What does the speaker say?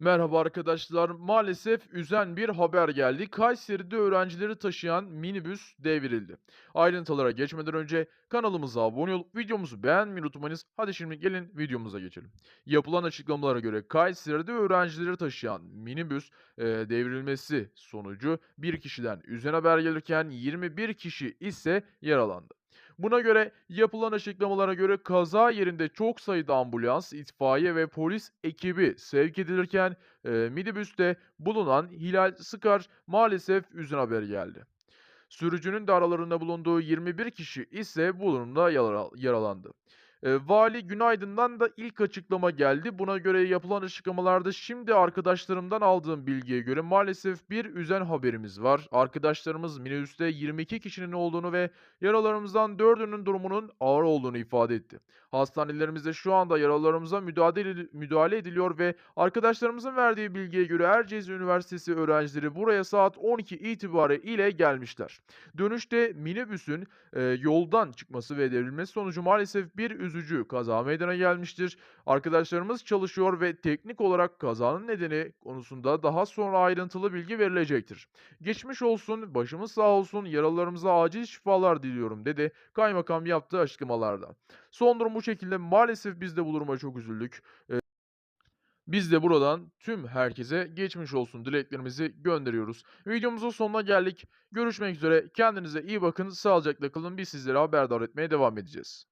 Merhaba arkadaşlar. Maalesef üzen bir haber geldi. Kayseri'de öğrencileri taşıyan minibüs devrildi. Ayrıntılara geçmeden önce kanalımıza abone olup videomuzu beğenmeyi unutmayınız. Hadi şimdi gelin videomuza geçelim. Yapılan açıklamalara göre Kayseri'de öğrencileri taşıyan minibüs e, devrilmesi sonucu bir kişiden üzen haber gelirken 21 kişi ise yaralandı. Buna göre yapılan açıklamalara göre kaza yerinde çok sayıda ambulans, itfaiye ve polis ekibi sevk edilirken e, minibüste bulunan Hilal Sıkar maalesef üzün haberi geldi. Sürücünün de aralarında bulunduğu 21 kişi ise bu yaralandı. Eee, Vali Günaydın'dan da ilk açıklama geldi. Buna göre yapılan açıklamalarda şimdi arkadaşlarımdan aldığım bilgiye göre maalesef bir üzen haberimiz var. Arkadaşlarımız minibüste 22 kişinin olduğunu ve yaralarımızdan 4'ünün durumunun ağır olduğunu ifade etti. Hastanelerimizde şu anda yaralarımıza müdahale, müdahale ediliyor ve arkadaşlarımızın verdiği bilgiye göre Erciyes Üniversitesi öğrencileri buraya saat 12 itibarı ile gelmişler. Dönüşte minibüsün eee, yoldan çıkması ve devrilmesi sonucu maalesef bir üzücü kaza meydana gelmiştir. Arkadaşlarımız çalışıyor ve teknik olarak kazanın nedeni konusunda daha sonra ayrıntılı bilgi verilecektir. Geçmiş olsun, başımız sağ olsun, yaralılarımıza acil şifalar diliyorum dedi kaymakam yaptığı açıklamalarda. Son durum bu şekilde. Maalesef biz de bu duruma çok üzüldük. Eee, biz de buradan tüm herkese geçmiş olsun dileklerimizi gönderiyoruz. Videomuzun sonuna geldik. Görüşmek üzere. Kendinize iyi bakın. Sağlıcakla kalın. Biz sizlere haberdar etmeye devam edeceğiz.